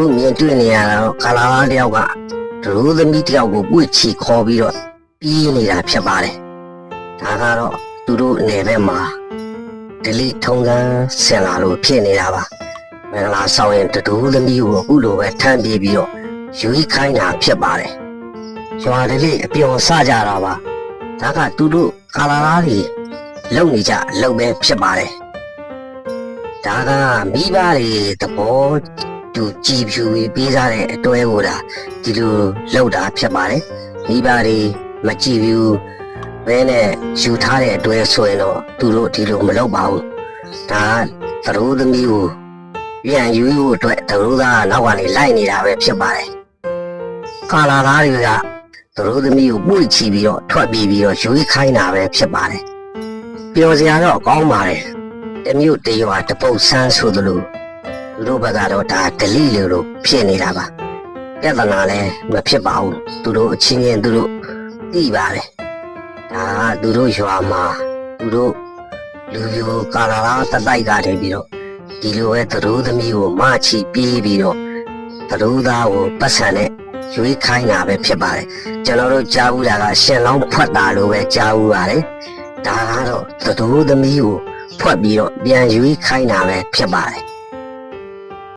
ခုမြင်တွေ့နေရတာတော့ကာလာလားတယောက်ကဒရိုးသမီးတယောက်ကိုပွေ့ချီခေါ်ပြီးတော့ပြေးနေတာဖြစ်ပါတယ်ဒါကတော့သူတို့အနေနဲ့မှာဒလိထုံးစမ်းဆင်လာလို့ဖြစ်နေတာပါမင်္ဂလာဆောင်ရင်ဒရိုးသမီးကိုအခုလိုပဲထမ်းပြေးပြီးတော့ယူခိုင်းတာဖြစ်ပါတယ်ရွာဒလိအပျော်ဆကြတာပါဒါကသူတို့ကာလာလားတွေလုံနေကြအလုံပဲဖြစ်ပါတယ်ဒါကမိဘတွေသဘော သူကြည်ဖြူပြီးပေးစားတဲ့အတွဲကိုဒါဒီလိုလောက်တာဖြစ်ပါတယ်မိဘတွေမကြည်ဘူးဘဲနဲ့ယူထားတဲ့အတွဲဆိုရင်တော့သူတို့ဒီလိုမလုပ်ပါဘူးဒါကသရိုးသမီးကိုပြန်ယူဖို့အတွက်သရိုးသားကနောက်ကနေလိုက်နေတာပဲဖြစ်ပါတယ်ကာလာသားတွေကသရိုးသမီးကိုပွေ့ချီပြီးတော့ထွက်ပြေးပြီးတော့ယူခိုင်းတာပဲဖြစ်ပါတယ်ပျော်စရာတော့ကောင်းပါတယ်တစ်မျိုးတစ်ရွာတစ်ပုတ်ဆန်းဆိုသလို သူတို့ဘက်ကတော့ဒါဒလိလိုလိုဖြစ်နေတာပါပြဿနာလည်းမဖြစ်ပါဘူးသူတို့အချင်းချင်းသူတို့သိပါတယ်ဒါကသူတို့ရွာမှာသူတို့လူမျိုးကာလာလာတတိုက်ကနေပြီးတော့ဒီလိုပဲသူတို့သမီးကိုမချီပြေးပြီးတော့သူတို့သားကိုပတ်စံနဲ့ရွေးခိုင်းတာပဲဖြစ်ပါတယ်ကျွန်တော်တို့ကြားဘူးတာကရှင်လောင်းဖွက်တာလို့ပဲကြားဘူးပါတယ်ဒါကတော့သူတို့သမီးကိုဖွက်ပြီးတော့ပြန်ရွေးခိုင်းတာပဲဖြစ်ပါတယ်